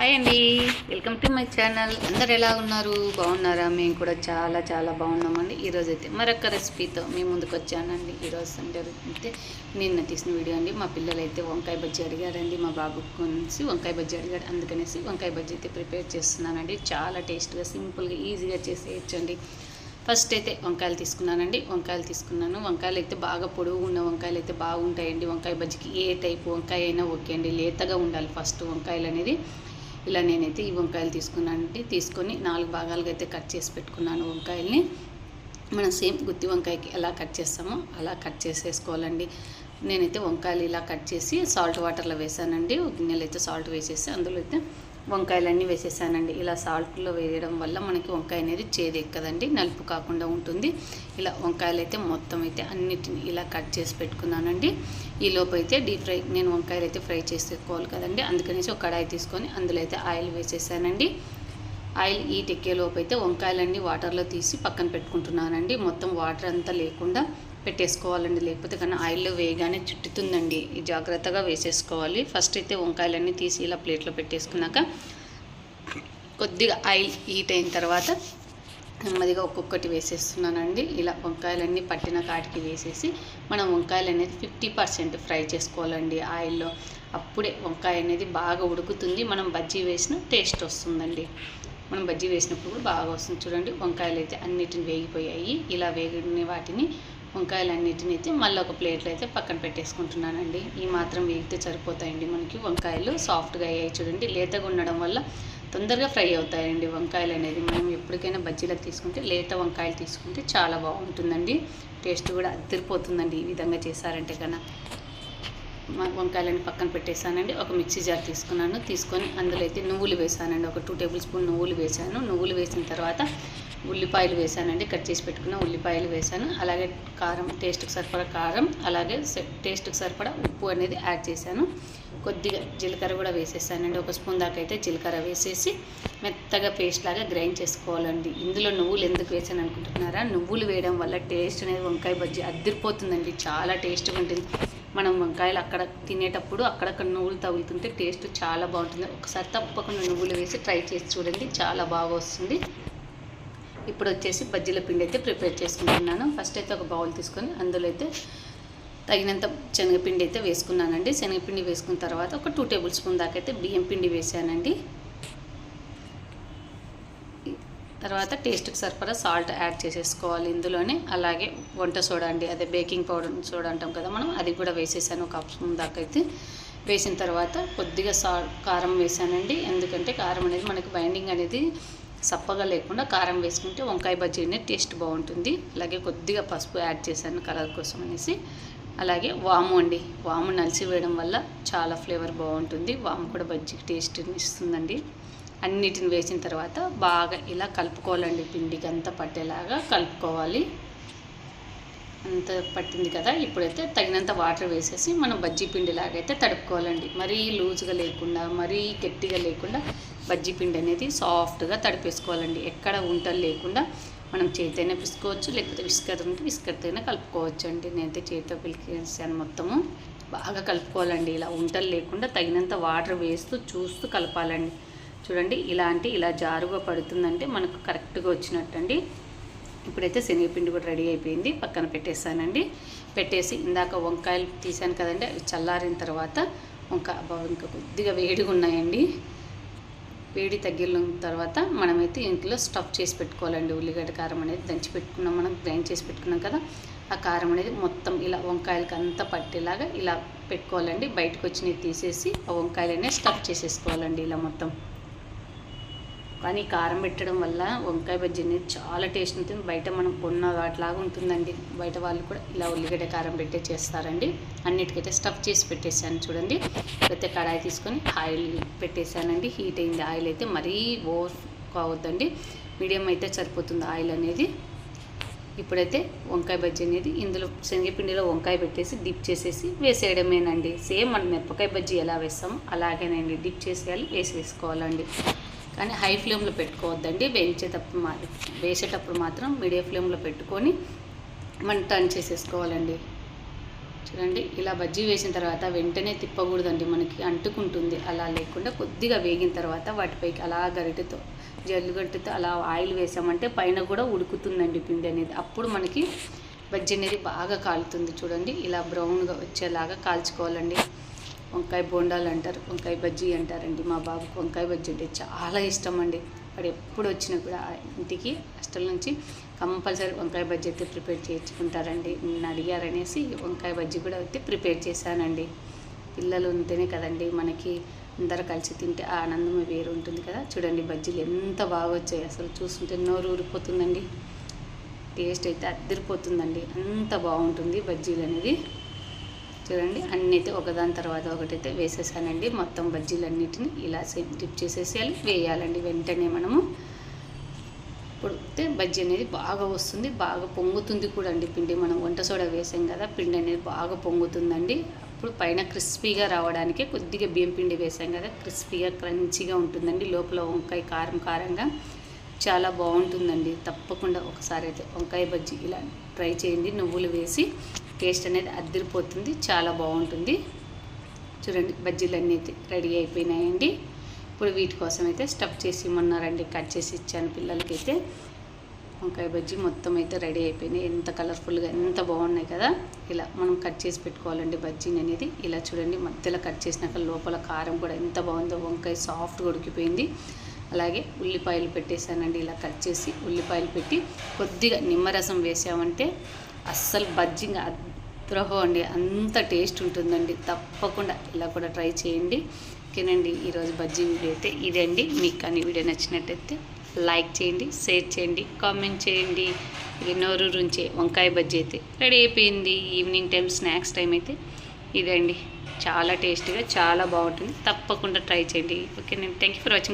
Hi అండి. Welcome to my channel. అందరు ఎలా ఉన్నారు? బాగున్నారా? మేము కూడా చాలా చాలా బాగున్నామండి. ఈరోజు అయితే మరొక రెసిపీతో మీ ముందుకు వచ్చానండి. ఈరోజు సండే అయితే నిన్న తీసిన వీడియో అండి. మా పిల్లలు అయితే వంకాయ బజ్జీ అడిగారండి. మా బాబు కొనేసి వంకాయ బజ్జీ అడిగారు అందుకనేసి వంకాయ బజ్జీ అయితే ప్రిపేర్ చేస్తున్నానండి. చాలా టేస్ట్గా సింపుల్గా ఈజీగా చేసేయచ్చండి. ఫస్ట్ అయితే వంకాయలు తీసుకున్నానండి. వంకాయలు తీసుకున్నాను. వంకాయలు అయితే బాగా పొడుగు ఉన్న వంకాయలు అయితే బాగుంటాయండి. వంకాయ బజ్జికి ఏ టైపు వంకాయ అయినా ఓకే అండి. లేతగా ఉండాలి ఫస్ట్ వంకాయలు అనేది. ఇలా నేనైతే ఈ వంకాయలు తీసుకున్నానండి తీసుకొని నాలుగు భాగాలుగా అయితే కట్ చేసి పెట్టుకున్నాను వంకాయల్ని. మనం సేమ్ గుత్తి వంకాయకి ఎలా కట్ చేస్తామో అలా కట్ చేసేసుకోవాలండి. నేనైతే వంకాయలు ఇలా కట్ చేసి సాల్ట్ వాటర్లో వేసానండి. గిన్నెలు అయితే సాల్ట్ వేసేసి అందులో అయితే వంకాయలన్నీ వేసేసానండి. ఇలా సాల్ట్లో వేయడం వల్ల మనకి వంకాయ అనేది చేదెక్కదండి నలుపు కాకుండా ఉంటుంది. ఇలా వంకాయలు అయితే మొత్తం అయితే అన్నిటిని ఇలా కట్ చేసి పెట్టుకున్నానండి. ఈ లోపైతే అయితే డీప్ ఫ్రై నేను వంకాయలు అయితే ఫ్రై చేసుకోవాలి కదండి. అందుకనేసి ఒక కడాయి తీసుకొని అందులో అయితే ఆయిల్ వేసేసానండి. ఆయిల్ ఈ టెక్కేలోపు అయితే వంకాయలన్నీ వాటర్లో తీసి పక్కన పెట్టుకుంటున్నానండి. మొత్తం వాటర్ అంతా లేకుండా పెట్టేసుకోవాలండి. లేకపోతే కానీ ఆయిల్లో వేయగానే చుట్టుతుందండి. జాగ్రత్తగా వేసేసుకోవాలి. ఫస్ట్ అయితే వంకాయలన్నీ తీసి ఇలా ప్లేట్లో పెట్టేసుకున్నాక కొద్దిగా ఆయిల్ హీట్ అయిన తర్వాత నెమ్మదిగా ఒక్కొక్కటి వేసేస్తున్నానండి. ఇలా వంకాయలన్నీ పట్టిన కాటికి వేసేసి మనం వంకాయలు అనేది ఫిఫ్టీ పర్సెంట్ ఫ్రై చేసుకోవాలండి ఆయిల్లో. అప్పుడే వంకాయ అనేది బాగా ఉడుకుతుంది. మనం బజ్జీ వేసిన టేస్ట్ వస్తుందండి. మనం బజ్జీ వేసినప్పుడు కూడా బాగా వస్తుంది. చూడండి వంకాయలు అయితే అన్నిటిని వేగిపోయాయి. ఇలా వేగిన వాటిని వంకాయలు అన్నిటిని అయితే మళ్ళీ ఒక ప్లేట్లో అయితే పక్కన పెట్టేసుకుంటున్నానండి. ఈ మాత్రం వేగితే సరిపోతాయండి మనకి. వంకాయలు సాఫ్ట్గా అయ్యాయి చూడండి. లేతగా ఉండడం వల్ల తొందరగా ఫ్రై అవుతాయండి వంకాయలు అనేది మనం ఎప్పటికైనా బజ్జీలకు తీసుకుంటే లేత వంకాయలు తీసుకుంటే చాలా బాగుంటుందండి. టేస్ట్ కూడా అదిరిపోతుందండి ఈ విధంగా చేశారంటే కన్నా. వంకాయలని పక్కన పెట్టేశానండి. ఒక మిక్సీ జార్ తీసుకున్నాను. తీసుకొని అందులో అయితే నువ్వులు వేసానండి. ఒక టూ టేబుల్ స్పూన్ నువ్వులు వేసాను. నువ్వులు వేసిన తర్వాత ఉల్లిపాయలు వేసానండి కట్ చేసి పెట్టుకున్న ఉల్లిపాయలు వేసాను. అలాగే కారం టేస్ట్కి సరిపడా కారం అలాగే టేస్ట్కి సరిపడా ఉప్పు అనేది యాడ్ చేశాను. కొద్దిగా జీలకర్ర కూడా వేసేసానండి. ఒక స్పూన్ దాకా అయితే జీలకర్ర వేసేసి మెత్తగా పేస్ట్ లాగా గ్రైండ్ చేసుకోవాలండి. ఇందులో నువ్వులు ఎందుకు వేసాను అనుకుంటున్నారా? నువ్వులు వేయడం వల్ల టేస్ట్ అనేది వంకాయ బజ్జీ అద్దరిపోతుందండి చాలా టేస్ట్గా ఉంటుంది. మనం వంకాయలు అక్కడ తినేటప్పుడు అక్కడక్కడ నువ్వులు తగులుతుంటే టేస్ట్ చాలా బాగుంటుంది. ఒకసారి తప్పకుండా నువ్వులు వేసి ట్రై చేసి చూడండి. చాలా బాగా వస్తుంది. ఇప్పుడు వచ్చేసి బజ్జీల పిండి అయితే ప్రిపేర్ చేసుకుంటున్నాను. ఫస్ట్ అయితే ఒక బౌల్ తీసుకొని అందులో అయితే తగినంత శనగపిండి అయితే వేసుకున్నానండి. శనగపిండి వేసుకున్న తర్వాత ఒక టూ టేబుల్ స్పూన్ దాకా అయితే బియ్యం పిండి వేసానండి. తర్వాత టేస్ట్కి సరిపడా సాల్ట్ యాడ్ చేసేసుకోవాలి ఇందులోనే. అలాగే వంట సోడా అండి అదే బేకింగ్ పౌడర్ సోడా అంటాం కదా మనం అది కూడా వేసేసాను ఒక స్పూన్ దాకా అయితే వేసిన తర్వాత కొద్దిగా సా కారం వేసానండి. ఎందుకంటే కారం అనేది మనకి బైండింగ్ అనేది సప్పగా లేకుండా కారం వేసుకుంటే వంకాయ బజ్జీ అనేది టేస్ట్ బాగుంటుంది. అలాగే కొద్దిగా పసుపు యాడ్ చేశాను కలర్ కోసం అనేసి. అలాగే వాము అండి వాము నలిసి వేయడం వల్ల చాలా ఫ్లేవర్ బాగుంటుంది. వాము కూడా బజ్జీకి టేస్ట్ని ఇస్తుందండి. అన్నిటిని వేసిన తర్వాత బాగా ఇలా కలుపుకోవాలండి పిండికి అంతా పట్టేలాగా కలుపుకోవాలి. అంత పట్టింది కదా ఇప్పుడైతే తగినంత వాటర్ వేసేసి మనం బజ్జీ పిండి లాగైతే తడుపుకోవాలండి. మరీ లూజ్గా లేకుండా మరీ గట్టిగా లేకుండా బజ్జీ పిండి అనేది సాఫ్ట్గా తడిపేసుకోవాలండి. ఎక్కడ ఉంటలు లేకుండా మనం చేతైనా పిసుకోవచ్చు లేకపోతే విస్కర్ ఉంటే విస్కర్తైనా కలుపుకోవచ్చు అండి నేనైతే చేతితో పిలికేసాను మొత్తము. బాగా కలుపుకోవాలండి. ఇలా ఉంటలు లేకుండా తగినంత వాటర్ వేస్తూ చూస్తూ కలపాలండి. చూడండి ఇలాంటి ఇలా జారుగా పడుతుందంటే మనకు కరెక్ట్గా వచ్చినట్టండి. ఇప్పుడైతే శనగపిండి కూడా రెడీ అయిపోయింది. పక్కన పెట్టేసానండి పెట్టేసి ఇందాక వంకాయలు తీసాను కదండి అవి చల్లారిన తర్వాత వంకాయ ఇంకా కొద్దిగా వేడిగా ఉన్నాయండి. వేడి తగ్గిన తర్వాత మనమైతే ఇంట్లో స్టఫ్ చేసి పెట్టుకోవాలండి. ఉల్లిగడ్డ కారం అనేది దంచి పెట్టుకున్నాం మనం గ్రైండ్ చేసి పెట్టుకున్నాం కదా ఆ కారం అనేది మొత్తం ఇలా వంకాయలకి అంతా పట్టేలాగా ఇలా పెట్టుకోవాలండి. బయటకు వచ్చినవి తీసేసి ఆ వంకాయలనే స్టఫ్ చేసేసుకోవాలండి ఇలా మొత్తం. కానీ కారం పెట్టడం వల్ల వంకాయ బజ్జీ అనేది చాలా టేస్ట్ ఉంటుంది. బయట మనం కొన్న వాటిలాగా ఉంటుందండి. బయట వాళ్ళు కూడా ఇలా ఉల్లిగడ్డ కారం పెట్టే చేస్తారండి. అన్నిటికైతే స్టఫ్ చేసి పెట్టేశాను చూడండి. అయితే కడాయి తీసుకొని ఆయిల్ పెట్టేశానండి. హీట్ అయింది ఆయిల్ అయితే మరీ ఓవర్ కావద్దండి. మీడియం అయితే సరిపోతుంది ఆయిల్ అనేది. ఇప్పుడైతే వంకాయ బజ్జీ అనేది ఇందులో శనగపిండిలో వంకాయ పెట్టేసి డిప్ చేసేసి వేసేయడమేనండి. సేమ్ మనం మిరపకాయ బజ్జీ ఎలా వేస్తామో అలాగేనండి. డిప్ చేసేయాలి వేసి వేసుకోవాలండి. కానీ హై ఫ్లేమ్లో పెట్టుకోవద్దండి. వేయించేటప్పుడు మా వేసేటప్పుడు మాత్రం మీడియం ఫ్లేమ్లో పెట్టుకొని మనం టర్న్ చేసేసుకోవాలండి. చూడండి ఇలా బజ్జీ వేసిన తర్వాత వెంటనే తిప్పకూడదండి. మనకి అంటుకుంటుంది. అలా లేకుండా కొద్దిగా వేగిన తర్వాత వాటిపైకి అలా గరిటెతో జల్లుగట్టుతో అలా ఆయిల్ వేసామంటే పైన కూడా ఉడుకుతుందండి పిండి అనేది. అప్పుడు మనకి బజ్జీ అనేది బాగా కాలుతుంది చూడండి. ఇలా బ్రౌన్గా వచ్చేలాగా కాల్చుకోవాలండి. వంకాయ బోండాలు అంటారు వంకాయ బజ్జీ అంటారండి మా బాబుకు వంకాయ బజ్జీ అంటే చాలా ఇష్టం అండి. వాడు ఎప్పుడు వచ్చినా కూడా ఇంటికి హాస్టల్ నుంచి కంపల్సరీ వంకాయ బజ్జీ అయితే ప్రిపేర్ చేయించుకుంటారండి. నిన్న అడిగారనేసి వంకాయ బజ్జీ కూడా అయితే ప్రిపేర్ చేశానండి. పిల్లలు ఉంటేనే కదండి మనకి అందరు కలిసి తింటే ఆ ఆనందమే వేరు ఉంటుంది కదా. చూడండి బజ్జీలు ఎంత బాగా వచ్చాయి. అసలు చూస్తుంటే నోరు ఊరిపోతుందండి. టేస్ట్ అయితే అద్దరిపోతుందండి. అంత బాగుంటుంది బజ్జీలు అనేది. చూడండి అన్నీ అయితే ఒకదాని తర్వాత ఒకటైతే వేసేసానండి. మొత్తం బజ్జీలన్నిటిని ఇలా సేమ్ డిప్ చేసేసేయాలి వేయాలండి వెంటనే మనము. ఉడికితే బజ్జీ అనేది బాగా వస్తుంది బాగా పొంగుతుంది కూడా అండి పిండి. మనం వంట సోడా వేసాం కదా పిండి అనేది బాగా పొంగుతుందండి. అప్పుడు పైన క్రిస్పీగా రావడానికి కొద్దిగా బియ్యం పిండి వేసాం కదా క్రిస్పీగా క్రంచీగా ఉంటుందండి. లోపల వంకాయ కారం కారంగా చాలా బాగుంటుందండి. తప్పకుండా ఒకసారి అయితే వంకాయ బజ్జీ ఇలా ట్రై చేయండి. నువ్వులు వేసి టేస్ట్ అనేది అద్దరిపోతుంది చాలా బాగుంటుంది. చూడండి బజ్జీలు అన్నీ అయితే రెడీ అయిపోయినాయండి. ఇప్పుడు వీటి కోసం అయితే స్టఫ్ చేసి ఇమ్మన్నారండి కట్ చేసి ఇచ్చాను పిల్లలకైతే. వంకాయ బజ్జీ మొత్తం అయితే రెడీ అయిపోయినాయి. ఎంత కలర్ఫుల్గా ఎంత బాగున్నాయి కదా. ఇలా మనం కట్ చేసి పెట్టుకోవాలండి బజ్జీని అనేది. ఇలా చూడండి మధ్యలో కట్ చేసినాక లోపల కారం కూడా ఎంత బాగుందో వంకాయ సాఫ్ట్గా ఉడికిపోయింది. అలాగే ఉల్లిపాయలు పెట్టేశానండి ఇలా కట్ చేసి ఉల్లిపాయలు పెట్టి కొద్దిగా నిమ్మరసం వేసామంటే అస్సలు బజ్జింగ్ ప్రహో అండి అంత టేస్ట్ ఉంటుందండి. తప్పకుండా ఇలా కూడా ట్రై చేయండి. ఓకేనండి ఈరోజు బజ్జీ వీడియో అయితే ఇదే అండి. మీకు కానీ వీడియో నచ్చినట్టయితే లైక్ చేయండి షేర్ చేయండి కామెంట్ చేయండి. ఇక నోరు రుంచే వంకాయ బజ్జీ అయితే రెడీ అయిపోయింది. ఈవినింగ్ టైం స్నాక్స్ టైం అయితే ఇదండి చాలా టేస్టీగా చాలా బాగుంటుంది. తప్పకుండా ట్రై చేయండి. ఓకే నేను థ్యాంక్ యూ ఫర్ వాచింగ్.